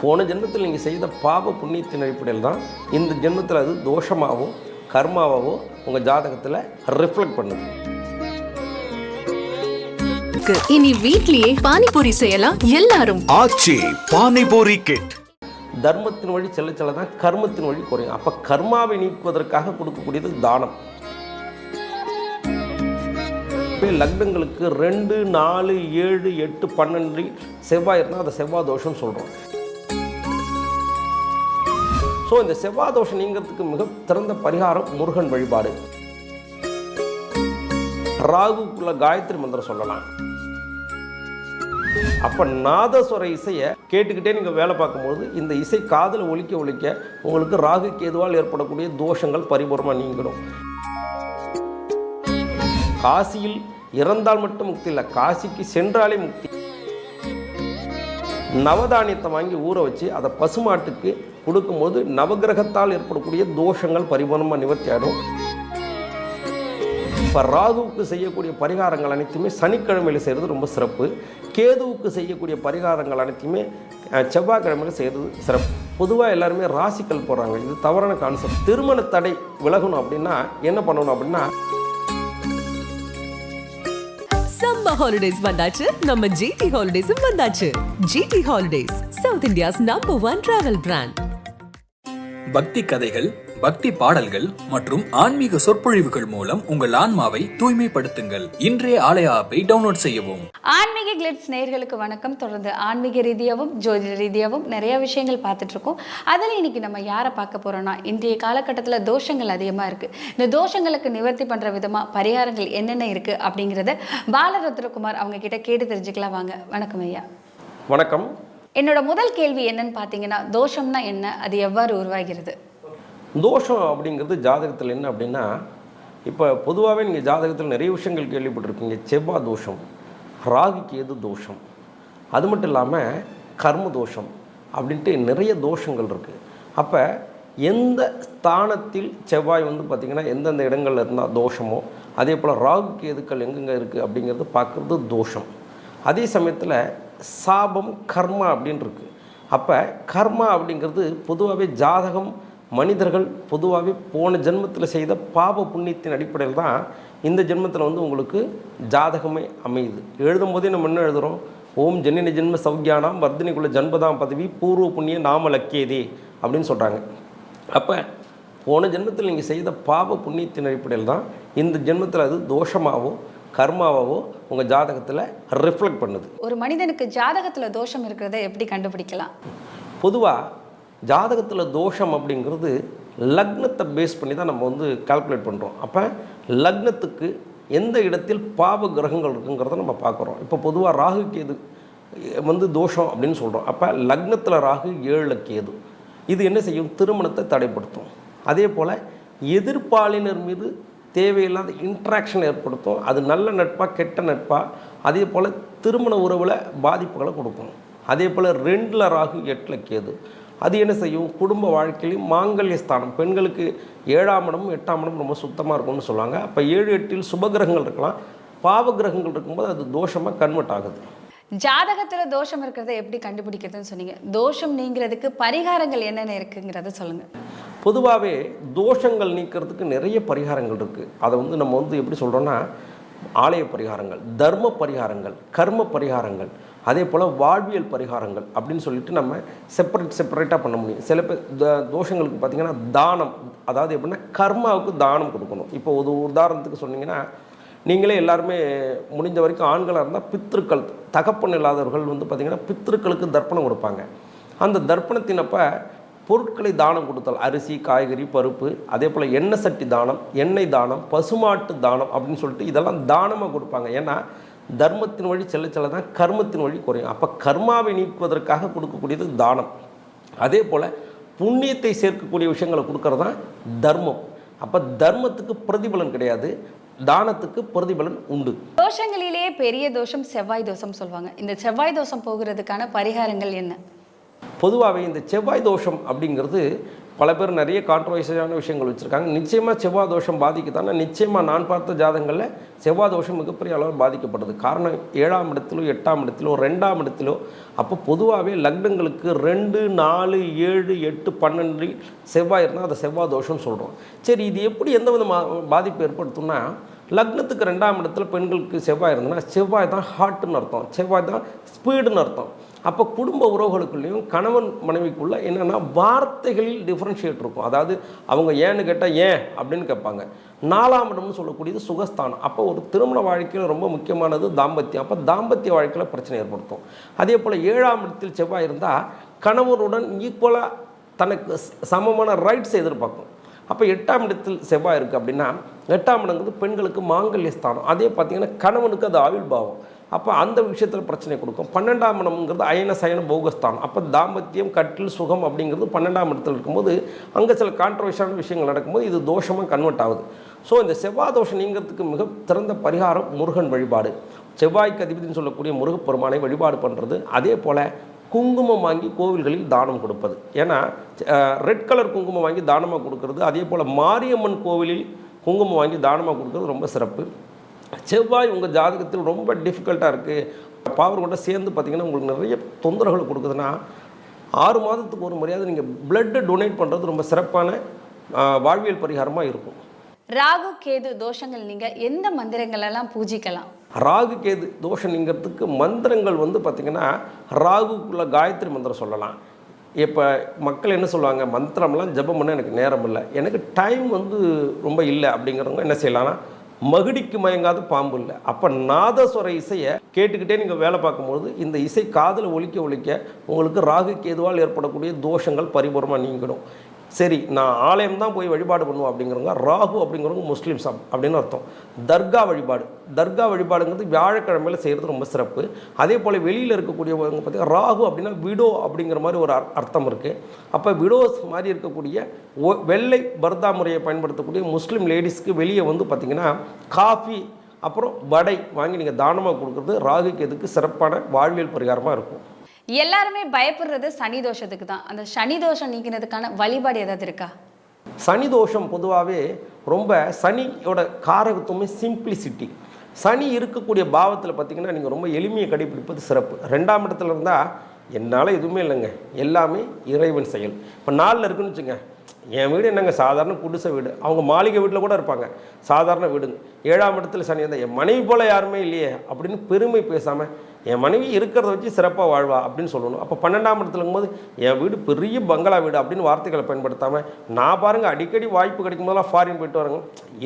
போன ஜென்மத்தில் நீங்கள் செய்த பாவ புண்ணியத்தின் அடிப்படையில் தான் இந்த ஜென்மத்தில் அது தோஷமாகவோ கர்மாவாவோ உங்கள் ஜாதகத்தில் ரிஃப்ளெக்ட் பண்ணுது. இனி வீட்லயே பானிபூரி செய்யலாம் எல்லாரும். ஆச்சி பானிபூரி கிட் தர்மத்தின் வழி செல்ல செல்ல தான் கர்மத்தின் வழி குறையும். அப்போ கர்மாவை நீக்குவதற்காக கொடுக்கக்கூடியது தானம். இப்ப லக்னங்களுக்கு ரெண்டு நாலு ஏழு எட்டு பன்னெண்டு செவ்வாய் இருந்தால் அதை செவ்வாய் தோஷம் சொல்கிறோம் ஸோ இந்த செவ்வாய் தோஷம் நீங்கிறதுக்கு மிக திறந்த பரிகாரம் முருகன் வழிபாடு. ராகுக்குள்ள காயத்ரி மந்திரம் சொல்லலாம். அப்போ நாதஸ்வர இசையை கேட்டுக்கிட்டே நீங்கள் வேலை பார்க்கும்போது இந்த இசை காதில் ஒழிக்க ஒழிக்க உங்களுக்கு ராகு கேதுவால் ஏற்படக்கூடிய தோஷங்கள் பரிபூர்ணமாக நீங்கிடும். காசியில் இறந்தால் மட்டும் முக்தி இல்லை காசிக்கு சென்றாலே முக்தி. நவதானியத்தை வாங்கி ஊற வச்சு அதை பசுமாட்டுக்கு கொடுக்கும்போது நவகிரகத்தால் ஏற்படக்கூடிய தோஷங்கள் பரிபூர்ணமாக நிவர்த்தி ஆகிடும் இப்போ ராகுவுக்கு செய்யக்கூடிய பரிகாரங்கள் அனைத்துமே சனிக்கிழமையில் செய்கிறது ரொம்ப சிறப்பு. கேதுவுக்கு செய்யக்கூடிய பரிகாரங்கள் அனைத்துமே செவ்வாய்க்கிழமையில் செய்கிறது சிறப்பு. பொதுவாக எல்லாருமே ராசிக்கல் போடுறாங்க இது தவறான கான்செப்ட் திருமண தடை விலகணும் அப்படின்னா என்ன பண்ணணும் அப்படின்னா சம்மர் ஹாலிடேஸ் வந்தாச்சு. நம்ம ஜிடி ஹாலிடேஸும் வந்தாச்சு. GT holidays South India's number one travel brand பக்தி கதைகள் பக்தி பாடல்கள் மற்றும் ஆன்மீக சொற்பொழிவுகள் மூலம் உங்கள் ஆன்மாவை தூய்மைப்படுத்துங்கள். இன்றைய ஆலய ஆப்பை டவுன்லோட் செய்யவும். ஆன்மீக கிளிட்ஸ் நேயர்களுக்கு வணக்கம். தொடர்ந்து ஆன்மீக ரீதியாகவும் ஜோதிட ரீதியாகவும் நிறைய விஷயங்கள் பார்த்துட்டு இருக்கோம். அதில் இன்னைக்கு நம்ம யாரை பார்க்க போறோம்னா இன்றைய காலகட்டத்தில் தோஷங்கள் அதிகமாக இருக்கு. இந்த தோஷங்களுக்கு நிவர்த்தி பண்ற விதமா பரிகாரங்கள் என்னென்ன இருக்கு அப்படிங்கிறத பாலரத்னகுமார் அவங்க கிட்ட கேட்டு தெரிஞ்சுக்கலாம் வாங்க. வணக்கம் ஐயா. வணக்கம். என்னோட முதல் கேள்வி என்னன்னு பார்த்தீங்கன்னா தோஷம்னா என்ன? அது எவ்வாறு உருவாகிறது? தோஷம் அப்படிங்கிறது ஜாதகத்தில் என்ன அப்படின்னா இப்போ பொதுவாகவே நீங்கள் ஜாதகத்தில் நிறைய விஷயங்கள் கேள்விப்பட்டிருக்கீங்க. செவ்வாய் தோஷம் ராகு கேது தோஷம்? அது மட்டும் இல்லாமல் கர்ம தோஷம் அப்படின்ட்டு நிறைய தோஷங்கள் இருக்குது அப்போ எந்த ஸ்தானத்தில் செவ்வாய் வந்து பார்த்திங்கன்னா எந்தெந்த இடங்கள்ல இருந்தால் தோஷமோ அதே போல் ராகு கேதுக்கள் எங்கெங்கே இருக்குது அப்படிங்கிறது பார்க்குறது தோஷம். அதே சமயத்தில் சாபம் கர்மா அப்படின்னு இருக்கு அப்போ கர்மா அப்படிங்கிறது பொதுவாகவே ஜாதகம் மனிதர்கள் பொதுவாகவே போன ஜென்மத்தில் செய்த பாப புண்ணியத்தின் அடிப்படையில் தான் இந்த ஜென்மத்தில் வந்து உங்களுக்கு ஜாதகமே அமையுது. எழுதும் போதே நம்ம என்ன எழுதுகிறோம் ஓம் ஜென்னின ஜென்ம சௌக்கியானாம் வர்தினிக்குள்ள ஜன்மதாம் பதவி பூர்வ புண்ணிய நாம லக்கியதே அப்படின்னு சொல்கிறாங்க அப்போ போன ஜென்மத்தில் நீங்கள் செய்த பாப புண்ணியத்தின் அடிப்படையில் தான் இந்த ஜென்மத்தில் அது தோஷமாகவோ கர்மாவாவோ உங்கள் ஜாதகத்தில் ரிஃப்ளெக்ட் பண்ணுது. ஒரு மனிதனுக்கு ஜாதகத்துல தோஷம் இருக்கிறத எப்படி கண்டுபிடிக்கலாம்? பொதுவாக ஜாதகத்தில் தோஷம் அப்படிங்கிறது லக்னத்தை பேஸ் பண்ணி தான் நம்ம வந்து கால்குலேட் பண்ணுறோம் அப்போ லக்னத்துக்கு எந்த இடத்தில் பாவ கிரகங்கள் இருக்குங்கிறத நம்ம பார்க்குறோம். இப்போ பொதுவாக ராகு கேது வந்து தோஷம் அப்படின்னு சொல்கிறோம் அப்போ லக்னத்தில் ராகு ஏழில் கேது. இது என்ன செய்யும்? திருமணத்தை தடைப்படுத்தும். அதே போல் எதிர்ப்பாளினர் மீது தேவையில்லாத இன்ட்ராக்ஷன் ஏற்படுத்தும். அது நல்ல நட்பாக கெட்ட நட்பாக அதே போல் திருமண உறவில் பாதிப்புகளை கொடுக்கும். அதே போல் ரெண்டில் ராகு எட்டில் கேது. அது என்ன செய்யும்? குடும்ப வாழ்க்கையிலையும் மாங்கல்ய ஸ்தானம். பெண்களுக்கு ஏழாம் இடமும் எட்டாம் இடமும் ரொம்ப சுத்தமாக இருக்கும்னு சொல்லுவாங்க. அப்போ ஏழு எட்டில் சுபகிரகங்கள் இருக்கலாம். பாவகிரகங்கள் இருக்கும்போது அது தோஷமாக கன்வெர்ட் ஆகுது. ஜாதகத்தில் தோஷம் இருக்கிறத எப்படி கண்டுபிடிக்கிறதுன்னு சொன்னீங்க. தோஷம் நீங்கிறதுக்கு பரிகாரங்கள் என்னென்ன இருக்குங்கிறத சொல்லுங்க. பொதுவாகவே தோஷங்கள் நீக்கிறதுக்கு நிறைய பரிகாரங்கள் இருக்குது அதை வந்து நம்ம வந்து எப்படி சொல்கிறோன்னா ஆலய பரிகாரங்கள் தர்ம பரிகாரங்கள் கர்ம பரிகாரங்கள் அதே போல் வாழ்வியல் பரிகாரங்கள் அப்படின்னு சொல்லிட்டு நம்ம செப்பரேட் செப்பரேட்டாக பண்ண முடியும். சில பேர் த- தோஷங்களுக்கு பார்த்திங்கன்னா தானம் அதாவது எப்படின்னா கர்மாவுக்கு தானம் கொடுக்கணும். இப்போ ஒரு உதாரணத்துக்கு சொன்னிங்கன்னா நீங்களே எல்லாருமே முடிஞ்ச வரைக்கும் ஆண்களாக இருந்தால் பித்திருக்கள் தகப்பன் இல்லாதவர்கள் வந்து பார்த்திங்கன்னா பித்திருக்களுக்கு தர்ப்பணம் கொடுப்பாங்க. அந்த தர்ப்பணத்தினப்போ பொருட்களை தானம் கொடுத்தல் அரிசி காய்கறி பருப்பு அதே போல் எண்ணெய் சட்டி தானம் எண்ணெய் தானம் பசுமாட்டு தானம் அப்படின்னு சொல்லிட்டு இதெல்லாம் தானமாக கொடுப்பாங்க. ஏன்னா தர்மத்தின் வழி செல்ல செல்ல தான் கர்மத்தின் வழி குறையும். அப்போ கர்மாவை நீக்குவதற்காக கொடுக்கக்கூடியது தானம். அதே போல் புண்ணியத்தை சேர்க்கக்கூடிய விஷயங்களை கொடுக்கறது தான் தர்மம். அப்போ தர்மத்துக்கு பிரதிபலன் கிடையாது. தானத்துக்கு பிரதிபலன் உண்டு. தோஷங்களிலேயே பெரிய தோஷம் செவ்வாய் தோஷம் சொல்லுவாங்க இந்த செவ்வாய் தோஷம் போகிறதுக்கான பரிகாரங்கள் என்ன? பொதுவாகவே இந்த செவ்வாய் தோஷம் அப்படிங்கிறது பல பேர் நிறைய கான்ட்ரவர்சியான விஷயங்கள் வச்சுருக்காங்க. நிச்சயமாக செவ்வாய் தோஷம் பாதிக்குதானா நிச்சயமாக நான் பார்த்த ஜாதகங்களில் செவ்வாய் தோஷம் மிகப்பெரிய அளவில் பாதிக்கப்படுது. காரணம் ஏழாம் இடத்திலோ எட்டாம் இடத்திலோ ரெண்டாம் இடத்திலோ அப்போ பொதுவாகவே லக்னங்களுக்கு ரெண்டு நாலு ஏழு எட்டு பன்னெண்டு செவ்வாய் இருந்தால் அதை செவ்வாய் தோஷம்னு சொல்கிறோம் சரி இது எப்படி எந்த விதமாக பாதிப்பு ஏற்படுத்தும்னா லக்னத்துக்கு ரெண்டாம் இடத்துல பெண்களுக்கு செவ்வாய் இருந்ததுன்னா செவ்வாய் தான் ஹார்ட்டுன்னு அர்த்தம். செவ்வாய் தான் ஸ்பீடுன்னு அர்த்தம். அப்போ குடும்ப உறவுகளுக்குள்ளேயும் கணவன் மனைவிக்குள்ளே என்னென்னா வார்த்தைகளில் டிஃப்ரென்ஷியேட் இருக்கும். அதாவது அவங்க ஏன்னு கேட்டால் ஏன் அப்படின்னு கேட்பாங்க. நாலாம் இடம்னு சொல்லக்கூடியது சுகஸ்தானம். அப்போ ஒரு திருமண வாழ்க்கையில் ரொம்ப முக்கியமானது தாம்பத்தியம். அப்போ தாம்பத்திய வாழ்க்கையில் பிரச்சனை ஏற்படுத்தும். அதே போல் ஏழாம் இடத்தில் செவ்வாய் இருந்தால் கணவருடன் ஈக்குவலாக தனக்கு சமமான ரைட்ஸ் எதிர்பார்க்கும். அப்போ எட்டாம் இடத்தில் செவ்வாய் இருக்குது அப்படின்னா எட்டாம் இடங்கிறது பெண்களுக்கு மாங்கல்ய ஸ்தானம். அதே பார்த்தீங்கன்னா கணவனுக்கு அது ஆயுள் பாவம். அப்போ அந்த விஷயத்தில் பிரச்சனை கொடுக்கும். பன்னெண்டாம் இடம்ங்கிறது அயன சயன போகஸ்தானம் அப்போ தாம்பத்தியம் கட்டில் சுகம் அப்படிங்கிறது பன்னெண்டாம் இடத்தில் இருக்கும்போது அங்கே சில கான்ட்ரவர்ஷியான விஷயங்கள் நடக்கும்போது இது தோஷமாக கன்வெர்ட் ஆகுது. ஸோ இந்த செவ்வாய் தோஷம் நீங்கிறதுக்கு மிக சிறந்த பரிகாரம் முருகன் வழிபாடு. செவ்வாய்க்கு அதிபதினு சொல்லக்கூடிய முருகப்பெருமானை வழிபாடு பண்ணுறது அதே போல் குங்குமம் வாங்கி கோவில்களில் தானம் கொடுப்பது. ஏன்னா ரெட் கலர் குங்குமம் வாங்கி தானமாக கொடுக்கறது அதே போல் மாரியம்மன் கோவிலில் குங்குமம் வாங்கி தானமாக கொடுக்கறது ரொம்ப சிறப்பு. செவ்வாய் உங்கள் ஜாதகத்தில் ரொம்ப டிஃபிகல்ட்டாக இருக்குது பாவர் கூட சேர்ந்து பார்த்திங்கன்னா உங்களுக்கு நிறைய தொந்தரவுகள் கொடுக்குதுன்னா ஆறு மாதத்துக்கு ஒரு முறையாவது நீங்கள் பிளட்டு டொனேட் பண்ணுறது ரொம்ப சிறப்பான வாழ்வியல் பரிகாரமாக இருக்கும். ராகு கேது தோஷங்கள் நீங்கள் எந்த மந்திரங்கள் எல்லாம் பூஜிக்கலாம்? ராகு கேது தோஷம் நீங்கிறதுக்கு மந்திரங்கள் வந்து பார்த்திங்கன்னா ராகுக்குள்ளே காயத்ரி மந்திரம் சொல்லலாம். இப்போ மக்கள் என்ன சொல்லுவாங்க? மந்திரம்லாம் ஜெபம் பண்ண எனக்கு நேரம் இல்லை. எனக்கு டைம் வந்து ரொம்ப இல்லை அப்படிங்கிறவங்க என்ன செய்யலாம்னா மகுடிக்கு மயங்காத பாம்பு இல்லை. அப்போ நாதஸ்வர இசையை கேட்டுக்கிட்டே நீங்கள் வேலை பார்க்கும்போது இந்த இசை காதில் ஒழிக்க ஒழிக்க உங்களுக்கு ராகு கேதுவால் ஏற்படக்கூடிய தோஷங்கள் பரிபூர்ணமாக நீங்கிடும். சரி நான் ஆலயம் தான் போய் வழிபாடு பண்ணுவோம் அப்படிங்கிறவங்க ராகு அப்படிங்கிறவங்க முஸ்லீம்ஸ் அப் அப்படின்னு அர்த்தம். தர்கா வழிபாடு. தர்கா வழிபாடுங்கிறது வியாழக்கிழமையில் செய்கிறது ரொம்ப சிறப்பு. அதே போல் வெளியில் இருக்கக்கூடியவங்க பார்த்தீங்கன்னா ராகு அப்படின்னா விடோ அப்படிங்கிற மாதிரி ஒரு அர்- அர்த்தம் இருக்குது அப்போ விடோஸ் மாதிரி இருக்கக்கூடிய ஒ- வெள்ளை பர்தா முறையை பயன்படுத்தக்கூடிய முஸ்லீம் லேடிஸ்க்கு வெளியே வந்து பார்த்திங்கன்னா காஃபி அப்புறம் வடை வாங்கி நீங்கள் தானமாக கொடுக்குறது ராகுக்கு எதுக்கு சிறப்பான வாழ்வியல் பரிகாரமாக இருக்கும். எல்லாருமே பயப்படுறது சனி தோஷத்துக்கு தான். அந்த சனி தோஷம் நீக்கிறதுக்கான வழிபாடு ஏதாவது இருக்கா? சனி தோஷம் பொதுவாகவே ரொம்ப சனியோட காரகத்துவமே சிம்பிளிசிட்டி சனி இருக்கக்கூடிய பாவத்தில் பார்த்தீங்கன்னா நீங்கள் ரொம்ப எளிமையை கடைபிடிப்பது சிறப்பு. ரெண்டாம் இடத்துல இருந்தால் என்னால் எதுவுமே இல்லைங்க. எல்லாமே இறைவன் செயல். இப்போ நாளில் இருக்குன்னு வச்சுங்க என் வீடு என்னங்க? சாதாரண குடிசை வீடு. அவங்க மாளிகை வீட்டில் கூட இருப்பாங்க. சாதாரண வீடுங்க. ஏழாம் இடத்துல சனி இருந்தால் என் மனைவி போல் யாருமே இல்லையே அப்படின்னு பெருமை பேசாமல் என் மனைவி இருக்கிறத வச்சு சிறப்பாக வாழ்வா அப்படின்னு சொல்லணும். அப்போ பன்னெண்டாம் இடத்துல இருக்கும்போது என் வீடு பெரிய பங்களா வீடு அப்படின்னு வார்த்தைகளை பயன்படுத்தாமல் நான் பாருங்கள் அடிக்கடி வாய்ப்பு கிடைக்கும் போதெல்லாம் ஃபாரின் போயிட்டு வரேங்க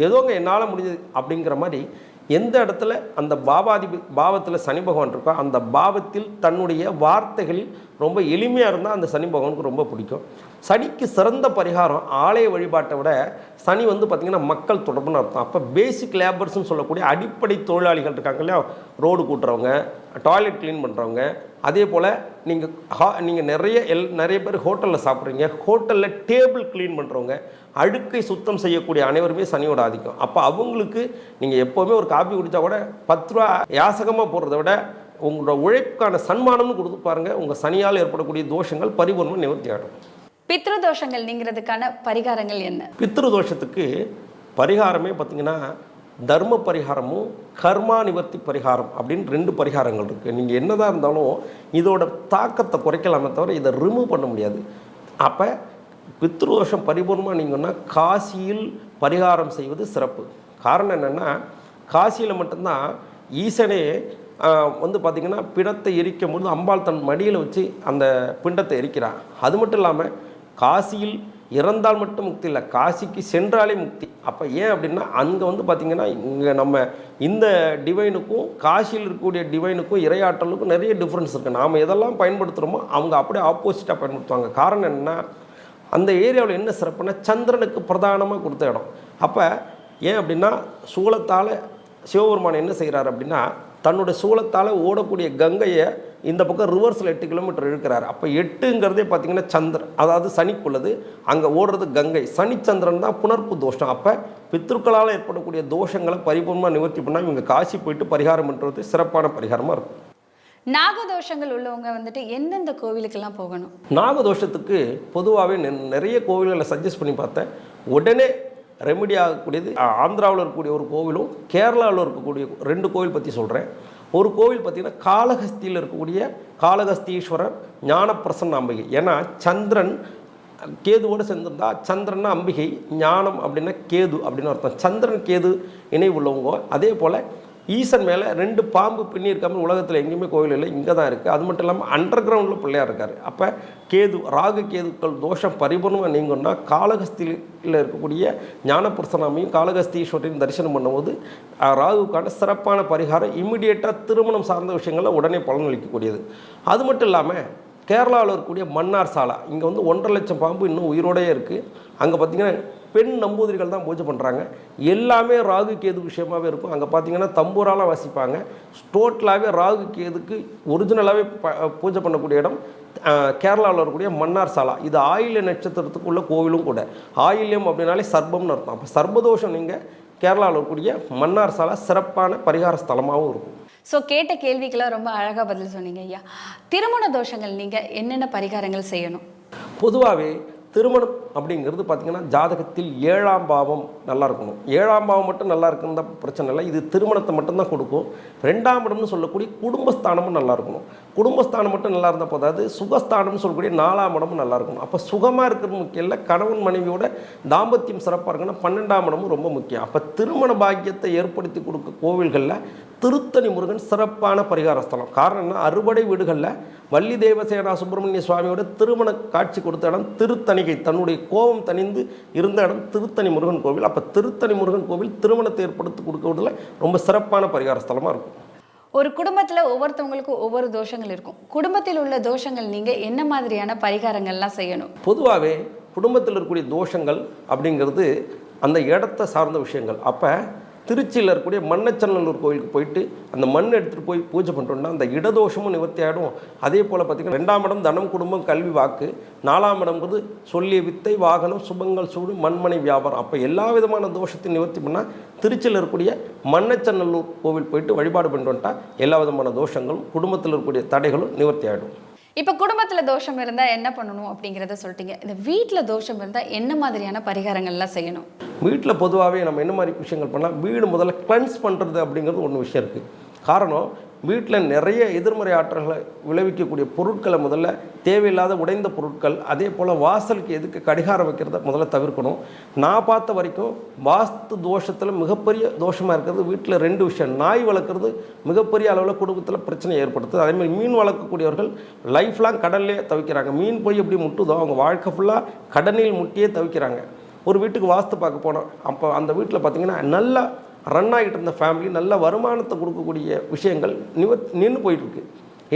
ஏதோங்க என்னால் முடிஞ்சது அப்படிங்கிற மாதிரி எந்த இடத்துல அந்த பாவாதிபதி பாவத்தில் சனி பகவான் இருக்கோ அந்த பாவத்தில் தன்னுடைய வார்த்தைகளில் ரொம்ப எளிமையாக இருந்தால் அந்த சனி பகவானுக்கு ரொம்ப பிடிக்கும். சனிக்கு சிறந்த பரிகாரம் ஆலய வழிபாட்டை விட சனி வந்து பார்த்திங்கன்னா மக்கள் தொடர்புன்னு அர்த்தம். அப்போ பேசிக் லேபர்ஸ்னு சொல்லக்கூடிய அடிப்படை தொழிலாளிகள் இருக்காங்க இல்லையா? ரோடு கூட்டுறவங்க டாய்லெட் க்ளீன் பண்ணுறவங்க அதே போல் நீங்கள் ஹா நீங்கள் நிறைய எல் நிறைய பேர் ஹோட்டலில் சாப்பிட்றீங்க. ஹோட்டலில் டேபிள் க்ளீன் பண்ணுறவங்க அழுக்கை சுத்தம் செய்யக்கூடிய அனைவருமே சனியோட ஆதிக்கம். அப்போ அவங்களுக்கு நீங்கள் எப்போவுமே ஒரு காபி குடித்தா கூட பத்து ரூபா யாசகமாக போடுறத விட உங்களோட உழைப்புக்கான சன்மானம்னு கொடுத்து பாருங்கள் உங்கள் சனியால் ஏற்படக்கூடிய தோஷங்கள் பரிபூர்ணமாக நிவர்த்தி ஆகிடும் பித்ரு தோஷங்கள் நீங்கிறதுக்கான பரிகாரங்கள் என்ன? பித்ரு தோஷத்துக்கு பரிகாரமே பார்த்திங்கன்னா தர்ம பரிகாரமும் கர்மா நிவர்த்தி பரிகாரம் அப்படின்னு ரெண்டு பரிகாரங்கள் இருக்குது நீங்கள் என்னதான் இருந்தாலும் இதோட தாக்கத்தை குறைக்கலாமே தவிர இதை ரிமூவ் பண்ண முடியாது. அப்போ பித்ருதோஷம் பரிபூர்ணமாக நீங்கன்னா காசியில் பரிகாரம் செய்வது சிறப்பு. காரணம் என்னென்னா காசியில் மட்டும்தான் ஈசனே வந்து பார்த்திங்கன்னா பிணத்தை எரிக்கும் பொழுது அம்பாள் தன் மடியில் வச்சு அந்த பிண்டத்தை எரிக்கிறான். அது மட்டும் இல்லாமல் காசியில் இறந்தால் மட்டும் முக்தி இல்லை காசிக்கு சென்றாலே முக்தி. அப்போ ஏன் அப்படின்னா அங்கே வந்து பார்த்திங்கன்னா இங்கே நம்ம இந்த டிவைனுக்கும் காசியில் இருக்கக்கூடிய டிவைனுக்கும் இரையாற்றலுக்கும் நிறைய டிஃப்ரென்ஸ் இருக்குது நாம் எதெல்லாம் பயன்படுத்துகிறோமோ அவங்க அப்படியே ஆப்போசிட்டாக பயன்படுத்துவாங்க. காரணம் என்னென்னா அந்த ஏரியாவில் என்ன சிறப்புன்னா சந்திரனுக்கு பிரதானமாக கொடுத்த இடம். அப்போ ஏன் அப்படின்னா சூலத்தால் சிவபெருமான் என்ன செய்கிறார் அப்படின்னா தன்னுடைய சூலத்தால் ஓடக்கூடிய கங்கையை இந்த பக்கம் ரிவர்ஸில் எட்டு கிலோமீட்டர் இழுக்கிறார். அப்போ எட்டுங்கிறதே பார்த்தீங்கன்னா சந்திரன். அதாவது சனிக்குள்ளது அங்கே ஓடுறது கங்கை. சனிச்சந்திரன் தான் புணர்ப்பு தோஷம். அப்போ பித்ருக்களால் ஏற்படக்கூடிய தோஷங்களை பரிபூர்ணமாக நிவர்த்தி பண்ணால் இவங்க காசி போயிட்டு பரிகாரம் பண்ணுறது சிறப்பான பரிகாரமாக இருக்கும். நாகதோஷங்கள் உள்ளவங்க வந்துட்டு எந்தெந்த கோவிலுக்கெல்லாம் போகணும்? நாகதோஷத்துக்கு பொதுவாகவே நிறைய கோவில்களை சஜஸ்ட் பண்ணி பார்த்தேன். உடனே ரெமெடி ஆகக்கூடியது. ஆந்திராவில் இருக்கக்கூடிய ஒரு கோவிலும் கேரளாவில் இருக்கக்கூடிய ரெண்டு கோவில் பற்றி சொல்கிறேன் ஒரு கோவில் பார்த்திங்கன்னா காளஹஸ்தியில் இருக்கக்கூடிய காளஹஸ்தீஸ்வரர் ஞானப்பிரசன்ன அம்பிகை. ஏன்னா சந்திரன் கேதுவோடு சேர்ந்திருந்தா சந்திரன்னா அம்பிகை ஞானம் அப்படின்னா கேது அப்படின்னு அர்த்தம். சந்திரன் கேது இணை உள்ளவங்க. அதே போல் ஈசன் மேலே ரெண்டு பாம்பு பின்னி உலகத்தில் எங்கேயுமே கோவில் இல்லை இங்கே தான் இருக்குது அது மட்டும் இல்லாமல் அண்டர் கிரவுண்டில் பிள்ளையார் இருக்கார். அப்போ கேது ராகு கேதுக்கள் தோஷம் பரிபூர்ணமாக நீங்கன்னா காளகஸ்தியில் இருக்கக்கூடிய ஞானபுரசனாமையும் காலகஸ்தீஸ்வரையும் தரிசனம் பண்ணும்போது ராகுக்கான சிறப்பான பரிகாரம் இம்மிடியேட்டாக திருமணம் சார்ந்த விஷயங்களில் உடனே பலனளிக்கக்கூடியது. அது மட்டும் இல்லாமல் கேரளாவில் இருக்கக்கூடிய மன்னார் சாலா இங்கே வந்து ஒன்றரை லட்சம் பாம்பு இன்னும் உயிரோடையே இருக்குது அங்கே பார்த்தீங்கன்னா பெண் நம்பூதிரிகள் தான் பூஜை பண்ணுறாங்க எல்லாமே ராகு கேது விஷயமாவே இருக்கும். அங்கே பார்த்தீங்கன்னா தம்பூராலாம் வாசிப்பாங்க. டோட்டலாகவே ராகு கேதுக்கு ஒரிஜினலாகவே பூஜை பண்ணக்கூடிய இடம் கேரளாவில் இருக்கக்கூடிய மன்னார் சாலா. இது ஆயில்ய நட்சத்திரத்துக்குள்ள கோவிலும் கூட. ஆயில்யம் அப்படின்னாலே சர்ப்பம்னு அர்த்தம். அப்போ சர்ப்பதோஷம் நீங்கள் கேரளாவில் இருக்கக்கூடிய மன்னார் சாலா சிறப்பான பரிகார ஸ்தலமாகவும் இருக்கும். ஸோ கேட்ட கேள்விக்கெல்லாம் ரொம்ப அழகாக பதில் சொன்னீங்க ஐயா. திருமண தோஷங்கள் நீங்கள் என்னென்ன பரிகாரங்கள் செய்யணும்? பொதுவாகவே திருமணம் அப்படிங்கிறது பார்த்திங்கன்னா ஜாதகத்தில் ஏழாம் பாவம் நல்லா இருக்கணும். ஏழாம் பாவம் மட்டும் நல்லா இருக்குன்னு தான் பிரச்சனை இல்லை. இது திருமணத்தை மட்டும்தான் கொடுக்கும். ரெண்டாம் இடம்னு சொல்லக்கூடிய குடும்பஸ்தானமும் நல்லா இருக்கணும். குடும்பஸ்தானம் மட்டும் நல்லா இருந்தால் போதாது. சுகஸ்தானம்னு சொல்லக்கூடிய நாலாம் இடமும் நல்லா இருக்கணும். அப்போ சுகமாக இருக்கிறது முக்கியம் இல்லை. கணவன் மனைவியோட தாம்பத்தியம் சிறப்பாக இருக்குன்னா பன்னெண்டாம் இடமும் ரொம்ப முக்கியம். அப்போ திருமண பாக்கியத்தை ஏற்படுத்தி கொடுக்க கோவில்களில் திருத்தணி முருகன் சிறப்பான பரிகார ஸ்தலம். காரணம் என்ன? அறுபடை வீடுகளில் வள்ளி தேவசேனா சுப்பிரமணிய சுவாமியோட திருமண காட்சி கொடுத்த இடம் திருத்தணிகை. தன்னுடைய கோபம் தணிந்து இருந்த இடம் திருத்தணி முருகன் கோவில். அப்போ திருத்தணி முருகன் கோவில் திருமணத்தை ஏற்படுத்தி கொடுக்கறதுல ரொம்ப சிறப்பான பரிகார ஸ்தலமாக இருக்கும். ஒரு குடும்பத்தில் ஒவ்வொருத்தவங்களுக்கும் ஒவ்வொரு தோஷங்கள் இருக்கும். குடும்பத்தில் உள்ள தோஷங்கள் நீங்கள் என்ன மாதிரியான பரிகாரங்கள்லாம் செய்யணும்? பொதுவாகவே குடும்பத்தில் இருக்கக்கூடிய தோஷங்கள் அப்படிங்கிறது அந்த இடத்த சார்ந்த விஷயங்கள். அப்போ திருச்சியில் இருக்கக்கூடிய மண்ணச்சநல்லூர் கோயிலுக்கு போயிட்டு அந்த மண் எடுத்துகிட்டு போய் பூஜை பண்ணுறோம்னா அந்த இடதோஷமும் நிவர்த்தி ஆகிடும் அதே போல் பார்த்திங்கன்னா ரெண்டாம் இடம் தனம் குடும்பம் கல்வி வாக்கு. நாலாம் இடம்ங்கிறது சொல்லிய வித்தை வாகனம் சுபங்கள் சூடு மண்மனை வியாபாரம். அப்போ எல்லா விதமான தோஷத்தையும் நிவர்த்தி பண்ணால் திருச்சியில் இருக்கக்கூடிய மண்ணச்சநல்லூர் கோவில் போயிட்டு வழிபாடு பண்ணிட்டு வந்துட்டால் எல்லா விதமான தோஷங்களும் குடும்பத்தில் இருக்கக்கூடிய தடைகளும் நிவர்த்தி ஆகிடும் இப்போ குடும்பத்தில் தோஷம் இருந்தால் என்ன பண்ணணும் அப்படிங்கிறத சொல்லிட்டீங்க. இந்த வீட்டில் தோஷம் இருந்தால் என்ன மாதிரியான பரிகாரங்கள்லாம் செய்யணும்? வீட்டில் பொதுவாகவே நம்ம என்ன மாதிரி விஷயங்கள் பண்ணலாம்? வீடு முதல்ல கிளென்ஸ் பண்ணுறது அப்படிங்கிறது ஒன்று விஷயம் இருக்குது காரணம் வீட்டில் நிறைய எதிர்மறை ஆற்றல்களை விளைவிக்கக்கூடிய பொருட்களை முதல்ல தேவையில்லாத உடைந்த பொருட்கள் அதே போல் வாசலுக்கு எதுக்கு கடிகாரம் வைக்கிறத முதல்ல தவிர்க்கணும். நான் பார்த்த வரைக்கும் வாஸ்து தோஷத்தில் மிகப்பெரிய தோஷமாக இருக்கிறது வீட்டில் ரெண்டு விஷயம். நாய் வளர்க்குறது மிகப்பெரிய அளவில் குடும்பத்தில் பிரச்சனை ஏற்படுத்துது. அதேமாதிரி மீன் வளர்க்கக்கூடியவர்கள் லைஃப் லாங் கடல்லே தவிக்கிறாங்க. மீன் போய் எப்படி முட்டுதோ அவங்க வாழ்க்கை ஃபுல்லாக கடனில் முட்டியே தவிக்கிறாங்க. ஒரு வீட்டுக்கு வாஸ்து பார்க்க போனோம். அப்போ அந்த வீட்டில் பார்த்தீங்கன்னா நல்லா ரன் ஆகிட்டு இருந்த ஃபேமிலி நல்ல வருமானத்தை கொடுக்கக்கூடிய விஷயங்கள் நிவ நின்று போயிட்டுருக்கு.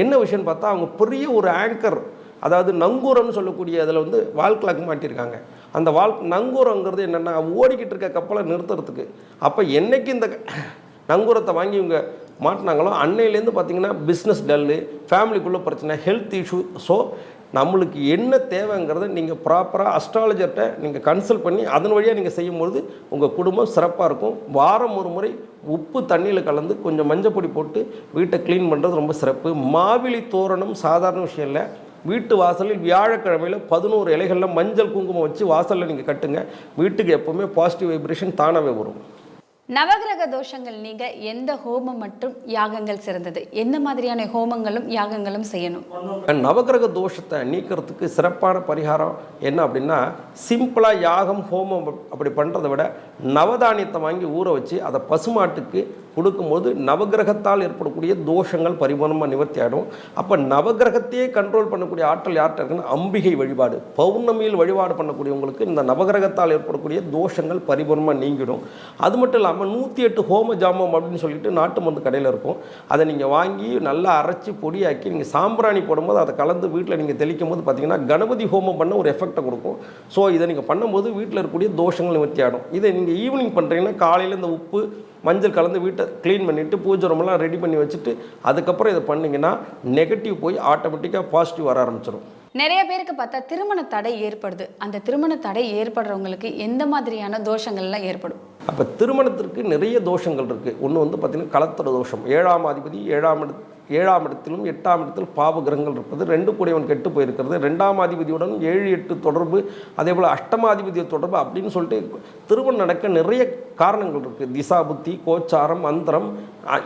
என்ன விஷயம்னு பார்த்தா அவங்க பெரிய ஒரு ஆங்கர் அதாவது நங்கூரம்னு சொல்லக்கூடிய அதில் வந்து வால் கிளாக் மாட்டியிருக்காங்க அந்த வால் நங்கூரங்கிறது என்னென்னா ஓடிக்கிட்டு இருக்க கப்பலை நிறுத்துறதுக்கு. அப்போ என்னைக்கு இந்த நங்கூரத்தை வாங்கி இவங்க மாட்டினாங்களோ அன்னையிலேருந்து பார்த்தீங்கன்னா பிஸ்னஸ் டல்லு ஃபேமிலிக்குள்ளே பிரச்சனை ஹெல்த் இஷ்யூ ஸோ நம்மளுக்கு என்ன தேவைங்கிறத நீங்கள் ப்ராப்பராக அஸ்ட்ராலஜர்கிட்ட நீங்கள் கன்சல்ட் பண்ணி அதன் வழியாக நீங்கள் செய்யும்பொழுது உங்கள் குடும்பம் சிறப்பாக இருக்கும். வாரம் ஒரு முறை உப்பு தண்ணியில் கலந்து கொஞ்சம் மஞ்சப்பொடி போட்டு வீட்டை க்ளீன் பண்ணுறது ரொம்ப சிறப்பு. மாவிலி தோரணம் சாதாரண விஷயம் இல்லை. வீட்டு வாசலில் வியாழக்கிழமையில் பதினோரு இலைகளில் மஞ்சள் குங்குமம் வச்சு வாசலில் நீங்கள் கட்டுங்க. வீட்டுக்கு எப்போவுமே பாசிட்டிவ் வைப்ரேஷன் தானாகவே வரும். நவகிரக தோஷங்கள் நீங்க எந்த ஹோமம் மற்றும் யாகங்கள் சிறந்தது? என்ன மாதிரியான ஹோமங்களும் யாகங்களும் செய்யணும்? நவகிரக தோஷத்தை நீக்கிறதுக்கு சிறப்பான பரிகாரம் என்ன அப்படின்னா சிம்பிளாக யாகம் ஹோமம் அப்படி பண்ணுறதை விட நவதானியத்தை வாங்கி ஊற வச்சு அதை பசுமாட்டுக்கு கொடுக்கும்போது நவகிரகத்தால் ஏற்படக்கூடிய தோஷங்கள் பரிபூர்ணமாக நிவர்த்தி ஆகிடும் அப்போ நவகிரகத்தையே கண்ட்ரோல் பண்ணக்கூடிய ஆற்றல் யார்கிட்ட இருக்குன்னா அம்பிகை வழிபாடு. பௌர்ணமியில் வழிபாடு பண்ணக்கூடியவங்களுக்கு இந்த நவகிரகத்தால் ஏற்படக்கூடிய தோஷங்கள் பரிபூர்ணமாக நீங்கிடும். அது மட்டும் இல்லாமல் நூற்றி எட்டு ஹோம ஜாமம் அப்படின்னு சொல்லிட்டு நாட்டு மருந்து கடையில் இருக்கும். அதை நீங்கள் வாங்கி நல்லா அரைச்சி பொடியாக்கி நீங்கள் சாம்பிராணி போடும்போது அதை கலந்து வீட்டில் நீங்கள் தெளிக்கும் போது பார்த்தீங்கன்னா கணபதி ஹோமம் பண்ண ஒரு எஃபெக்டை கொடுக்கும். ஸோ இதை நீங்கள் பண்ணும்போது வீட்டில் இருக்கக்கூடிய தோஷங்கள் நிவர்த்தி ஆகிடும் இதை நீங்கள் ஈவினிங் பண்ணுறீங்கன்னா காலையில் இந்த உப்பு மஞ்சள் கலந்து வீட்டை க்ளீன் பண்ணிவிட்டு பூஜை ரூமெல்லாம் ரெடி பண்ணி வச்சுட்டு அதுக்கப்புறம் இதை பண்ணிங்கன்னா நெகட்டிவ் போய் ஆட்டோமேட்டிக்காக பாசிட்டிவ் வர ஆரம்பிச்சிடும் நிறைய பேருக்கு பார்த்தா திருமண தடை ஏற்படுது. அந்த திருமண தடை ஏற்படுறவங்களுக்கு எந்த மாதிரியான தோஷங்கள்லாம் ஏற்படும்? அப்போ திருமணத்திற்கு நிறைய தோஷங்கள் இருக்குது ஒன்று வந்து பார்த்திங்கன்னா கலத்தர தோஷம். ஏழாம் அதிபதி ஏழாம் ஏழாம் இடத்திலும் எட்டாம் இடத்தில் பாவ கிரகங்கள் இருப்பது. ரெண்டு கூடியவன் கெட்டு போயிருக்கிறது. ரெண்டாம் அதிபதியுடன் ஏழு எட்டு தொடர்பு அதே போல் அஷ்டமாதிபதிய தொடர்பு அப்படின்னு சொல்லிட்டு திருமணம் நடக்க நிறைய காரணங்கள் இருக்குது திசா புத்தி கோச்சாரம் அந்தரம்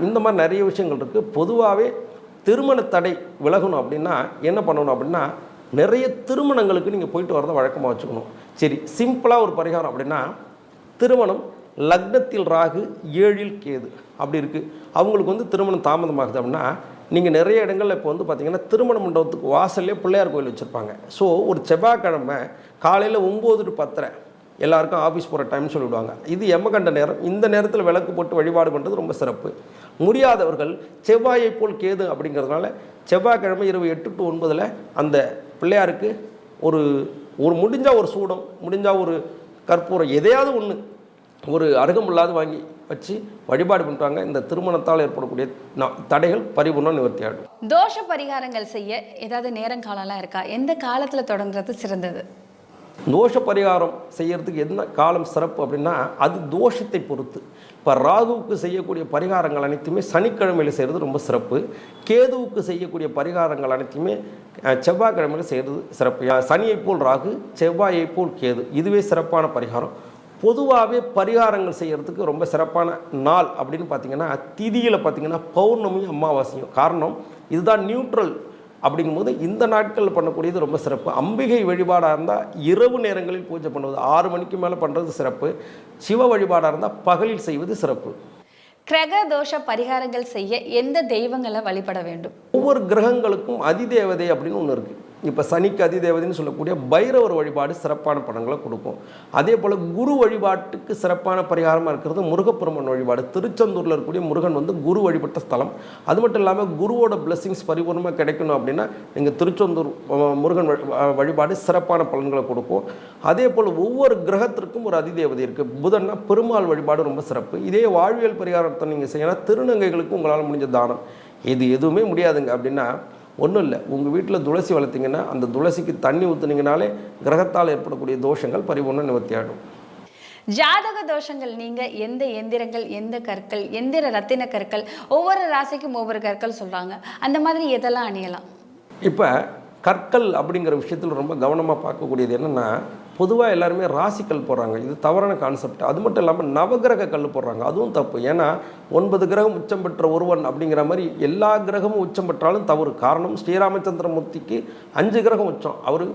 இந்த மாதிரி நிறைய விஷயங்கள் இருக்குது பொதுவாகவே திருமண தடை விலகணும் அப்படின்னா என்ன பண்ணணும் அப்படின்னா நிறைய திருமணங்களுக்கு நீங்கள் போயிட்டு வரதை வழக்கமாக வச்சுக்கணும். சரி சிம்பிளாக ஒரு பரிகாரம் அப்படின்னா திருமணம் லக்னத்தில் ராகு ஏழில் கேது. அப்படி இருக்குது அவங்களுக்கு வந்து திருமணம் தாமதமாகுது அப்படின்னா நீங்கள் நிறைய இடங்கள்ல இப்போ வந்து பார்த்திங்கன்னா திருமண மண்டபத்துக்கு வாசல்லே பிள்ளையார் கோயில் வச்சுருப்பாங்க. ஸோ ஒரு செவ்வாய்க்கிழமை காலையில் ஒம்பது டு பத்தரை எல்லாருக்கும் ஆஃபீஸ் போகிற டைம் சொல்லிவிடுவாங்க. இது எம்மகண்ட நேரம். இந்த நேரத்தில் விளக்கு போட்டு வழிபாடு பண்ணுறது ரொம்ப சிறப்பு. முடியாதவர்கள் செவ்வாயை போல் கேது அப்படிங்கிறதுனால செவ்வாய்க்கிழமை இரவு எட்டு டு ஒன்பதில் அந்த பிள்ளையாருக்கு ஒரு ஒரு முடிஞ்சால் ஒரு சூடம் முடிஞ்சால் ஒரு கற்பூரம் எதையாவது ஒன்று ஒரு அருகமுள்ளாது வாங்கி வச்சு வழிபாடு பண்ணுறாங்க இந்த திருமணத்தால் ஏற்படக்கூடிய தடைகள் பரிபூர்ணம் நிவர்த்தி ஆகிடும் தோஷ பரிகாரங்கள் செய்ய ஏதாவது நேரம் காலம்லாம் இருக்கா? எந்த காலத்துல தொடங்குறது சிறந்தது? தோஷ பரிகாரம் செய்யறதுக்கு என்ன காலம் சிறப்பு அப்படின்னா அது தோஷத்தை பொறுத்து. இப்போ ராகுவுக்கு செய்யக்கூடிய பரிகாரங்கள் அனைத்துமே சனிக்கிழமையில் செய்கிறது ரொம்ப சிறப்பு. கேதுவுக்கு செய்யக்கூடிய பரிகாரங்கள் அனைத்துமே செவ்வாய்க்கிழமையில் செய்கிறது சிறப்பு. யா- சனியைப் போல் ராகு செவ்வாயைப் போல் கேது. இதுவே சிறப்பான பரிகாரம். பொதுவாகவே பரிகாரங்கள் செய்யறதுக்கு ரொம்ப சிறப்பான நாள் அப்படின்னு பார்த்தீங்கன்னா திதியில் பார்த்தீங்கன்னா பௌர்ணமியும் அமாவாசையும். காரணம் இதுதான் நியூட்ரல் அப்படிங்கும்போது இந்த நாட்களில் பண்ணக்கூடியது ரொம்ப சிறப்பு. அம்பிகை வழிபாடாக இருந்தால் இரவு நேரங்களில் பூஜை பண்ணுவது ஆறு மணிக்கு மேலே பண்ணுறது சிறப்பு. சிவ வழிபாடாக இருந்தால் பகலில் செய்வது சிறப்பு. கிரக தோஷ பரிகாரங்கள் செய்ய எந்த தெய்வங்களை வழிபட வேண்டும்? ஒவ்வொரு கிரகங்களுக்கும் அதிதேவதை அப்படின்னு ஒன்று இருக்குது இப்போ சனிக்கு அதிதேவதைன்னு சொல்லக்கூடிய பைரவர் வழிபாடு சிறப்பான படங்களை கொடுக்கும். அதே போல் குரு வழிபாட்டுக்கு சிறப்பான பரிகாரமாக இருக்கிறது முருகப்பெருமன் வழிபாடு. திருச்செந்தூரில் இருக்கக்கூடிய முருகன் வந்து குரு வழிபட்ட ஸ்தலம். அது மட்டும் இல்லாமல் குருவோட பிளெஸிங்ஸ் பரிபூர்ணமாக கிடைக்கணும் அப்படின்னா நீங்கள் திருச்செந்தூர் முருகன் வழி- வழிபாடு சிறப்பான பலன்களை கொடுக்கும். அதே போல் ஒவ்வொரு கிரகத்திற்கும் ஒரு அதிதேவதை இருக்குது புதன்னா பெருமாள் வழிபாடு ரொம்ப சிறப்பு. இதே வாழ்வியல் பரிகாரத்தை நீங்கள் செய்யணும் திருநங்கைகளுக்கு உங்களால் முடிஞ்ச தானம். இது எதுவுமே முடியாதுங்க அப்படின்னா ஒன்றும் இல்லை. உங்கள் வீட்டில் துளசி வளர்த்தீங்கன்னா அந்த துளசிக்கு தண்ணி ஊற்றுனீங்கனாலே கிரகத்தால் ஏற்படக்கூடிய தோஷங்கள் பரிபூர்ண நிவர்த்தி ஆகிடும் ஜாதக தோஷங்கள் நீங்க எந்த எந்திரங்கள் எந்த கற்கள் எந்திர ரத்தின கற்கள் ஒவ்வொரு ராசிக்கும் ஒவ்வொரு கற்கள் சொல்றாங்க. அந்த மாதிரி எதெல்லாம் அணியலாம்? இப்போ கற்கள் அப்படிங்கிற விஷயத்தில் ரொம்ப கவனமாக பார்க்கக்கூடியது என்னென்னா பொதுவாக எல்லாருமே ராசிக்கல் போடுறாங்க. இது தவறான கான்செப்ட் அது மட்டும் இல்லாமல் நவகிரக கல் போடுறாங்க. அதுவும் தப்பு. ஏன்னா ஒன்பது கிரகம் உச்சம் பெற்ற ஒருவன் அப்படிங்கிற மாதிரி எல்லா கிரகமும் உச்சம் பெற்றாலும் தவறு. காரணம் ஸ்ரீராமச்சந்திரமூர்த்திக்கு அஞ்சு கிரகம் உச்சம். அவர்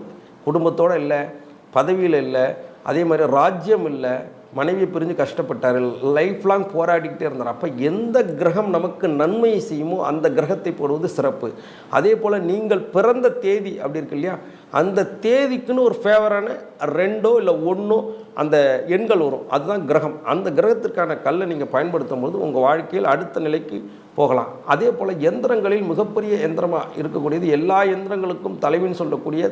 குடும்பத்தோடு இல்லை பதவியில் இல்லை அதே மாதிரி ராஜ்யம் இல்லை மனைவியை பிரிஞ்சு கஷ்டப்பட்டார் லைஃப் லாங் போராடிக்கிட்டே இருந்தார். அப்போ எந்த கிரகம் நமக்கு நன்மையை செய்யுமோ அந்த கிரகத்தை போடுவது சிறப்பு. அதே போல் நீங்கள் பிறந்த தேதி அப்படி இருக்கு இல்லையா? அந்த தேதிக்குன்னு ஒரு ஃபேவரான ரெண்டோ இல்லை ஒன்றோ அந்த எண்கள் வரும். அதுதான் கிரகம். அந்த கிரகத்திற்கான கல்லை நீங்கள் பயன்படுத்தும் போது உங்கள் வாழ்க்கையில் அடுத்த நிலைக்கு போகலாம். அதே போல் எந்திரங்களில் மிகப்பெரிய எந்திரமாக இருக்கக்கூடியது எல்லா எந்திரங்களுக்கும் தலைவின்னு சொல்லக்கூடிய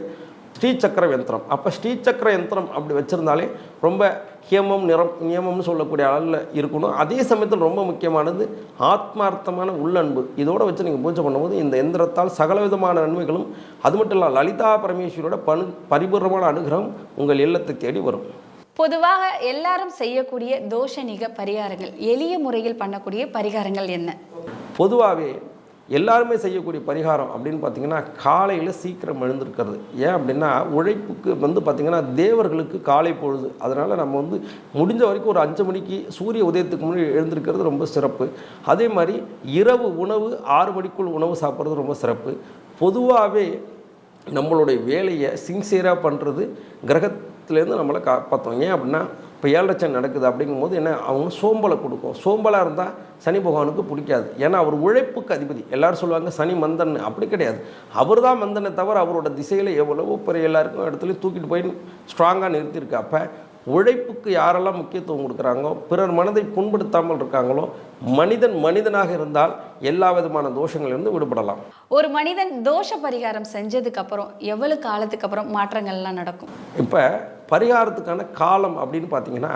ஸ்ரீசக்கர யந்திரம். அப்போ ஸ்ரீசக்கர யந்திரம் அப்படி வச்சுருந்தாலே ரொம்ப ஹேமம் நிறம் நியமம்னு சொல்லக்கூடிய அளவில் இருக்கணும். அதே சமயத்தில் ரொம்ப முக்கியமானது ஆத்மார்த்தமான உள்ளன்பு. இதோடு வச்சு நீங்கள் பூஜை பண்ணும்போது இந்த எந்திரத்தால் சகலவிதமான நன்மைகளும் அது மட்டும் இல்லை லலிதா பரமேஸ்வரியோட பனு பரிபூர்ணமான அனுகிரகம் உங்கள் இல்லத்தை தேடி வரும். பொதுவாக எல்லாரும் செய்யக்கூடிய தோஷ நிக பரிகாரங்கள் எளிய முறையில் பண்ணக்கூடிய பரிகாரங்கள் என்ன? பொதுவாகவே எல்லாருமே செய்யக்கூடிய பரிகாரம் அப்படின்னு பார்த்தீங்கன்னா காலையில் சீக்கிரம் எழுந்திருக்கிறது. ஏன் அப்படின்னா உழைப்புக்கு வந்து பார்த்திங்கன்னா தேவர்களுக்கு காலை பொழுது. அதனால் நம்ம வந்து முடிஞ்ச வரைக்கும் ஒரு அஞ்சு மணிக்கு சூரிய உதயத்துக்கு முன்னாடி எழுந்திருக்கிறது ரொம்ப சிறப்பு. அதே மாதிரி இரவு உணவு ஆறு மணிக்குள் உணவு சாப்பிட்றது ரொம்ப சிறப்பு. பொதுவாகவே நம்மளுடைய வேலையை சின்சியராக பண்ணுறது கிரகத்துலேருந்து நம்மளை காப்பாற்றோம். ஏன் அப்படின்னா இப்போ ஏழரச்சன் நடக்குது அப்படிங்கும்போது என்ன அவங்க சோம்பலை கொடுக்கும். சோம்பலாக இருந்தால் சனி பகவானுக்கு பிடிக்காது. ஏன்னா அவர் உழைப்புக்கு அதிபதி. எல்லாரும் சொல்லுவாங்க சனி மந்தன் அப்படி கிடையாது. அவர் தான் மந்தனை தவிர அவரோட திசையில் எவ்வளவோ பெரிய எல்லாருக்கும் இடத்துலையும் தூக்கிட்டு போய் ஸ்ட்ராங்காக நிறுத்தியிருக்கு. அப்போ உழைப்புக்கு யாரெல்லாம் முக்கியத்துவம் கொடுக்குறாங்களோ பிறர் மனதை புண்படுத்தாமல் இருக்காங்களோ மனிதன் மனிதனாக இருந்தால் எல்லா விதமான தோஷங்களிலிருந்து விடுபடலாம். ஒரு மனிதன் தோஷ பரிகாரம் செஞ்சதுக்கு அப்புறம் எவ்வளவு காலத்துக்கு அப்புறம் மாற்றங்கள்லாம் நடக்கும்? இப்போ பரிகாரத்துக்கான காலம் அப்படின்னு பார்த்தீங்கன்னா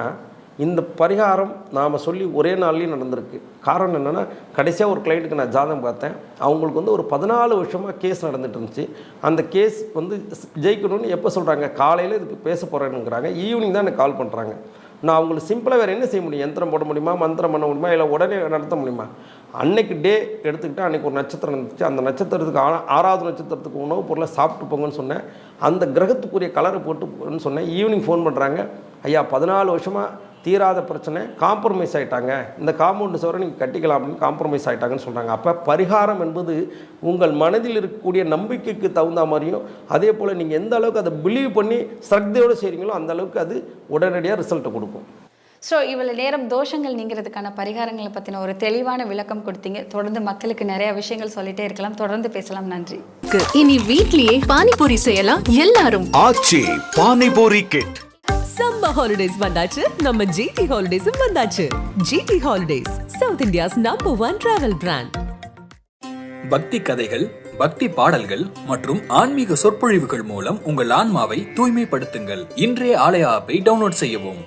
இந்த பரிகாரம் நாம் சொல்லி ஒரே நாள்லேயும் நடந்திருக்கு. காரணம் என்னென்னா கடைசியாக ஒரு கிளைண்ட்டுக்கு நான் ஜாதகம் பார்த்தேன். அவங்களுக்கு வந்து ஒரு பதினாலு வருஷமாக கேஸ் நடந்துட்டு இருந்துச்சு. அந்த கேஸ் வந்து ஜெயிக்கணும்னு எப்போ சொல்கிறாங்க காலையில் இதுக்கு பேச போகிறேனுங்கிறாங்க ஈவினிங் தான் எனக்கு கால் பண்ணுறாங்க நான் அவங்களுக்கு சிம்பிளாக வேறு என்ன செய்ய முடியும்? யந்திரம் போட முடியுமா? மந்திரம் பண்ண முடியுமா? இல்லை உடனே நடத்த முடியுமா? அன்னைக்கு டே எடுத்துக்கிட்டால் அன்றைக்கி ஒரு நட்சத்திரம் இருந்துச்சு அந்த நட்சத்திரத்துக்கு ஆ ஆறாவது நட்சத்திரத்துக்கு உணவுப் பொருளை சாப்பிட்டு போங்கன்னு சொன்னேன். அந்த கிரகத்துக்குரிய கலரை போட்டு சொன்னேன். ஈவினிங் ஃபோன் பண்ணுறாங்க ஐயா பதினாலு வருஷமாக தீராத பிரச்சனை காம்ப்ரமைஸ் ஆயிட்டாங்க. இந்த காம்பவுண்டு சுவரை நீங்கள் கட்டிக்கலாம் அப்படின்னு காம்ப்ரமைஸ் ஆயிட்டாங்கன்னு சொல்கிறாங்க அப்போ பரிகாரம் என்பது உங்கள் மனதில் இருக்கக்கூடிய நம்பிக்கைக்கு தகுந்த மாதிரியும் அதே போல் நீங்கள் எந்த அளவுக்கு அதை பிலீவ் பண்ணி ஸ்ரத்தையோடு செய்கிறீங்களோ அந்த அளவுக்கு அது உடனடியாக ரிசல்ட்டை கொடுக்கும். ஸோ இவ்வளோ நேரம் தோஷங்கள் நீங்கிறதுக்கான பரிகாரங்களை பற்றின ஒரு தெளிவான விளக்கம் கொடுத்தீங்க. தொடர்ந்து மக்களுக்கு நிறைய விஷயங்கள் சொல்லிட்டே இருக்கலாம். தொடர்ந்து பேசலாம். நன்றி. இனி வீட்லயே பானிபூரி செய்யலாம். எல்லாரும். Aachi panipuri kit. Summer holidays வந்தாச்சு. நம்ம ஜிடி ஹாலிடேஸும் வந்தாச்சு. GT holidays South India's number one travel brand பக்தி கதைகள் பக்தி பாடல்கள் மற்றும் ஆன்மீக சொற்பொழிவுகள் மூலம் உங்கள் ஆன்மாவை தூய்மைப்படுத்துங்கள். இன்றைய ஆலய ஆப்பை டவுன்லோட் செய்யவும்.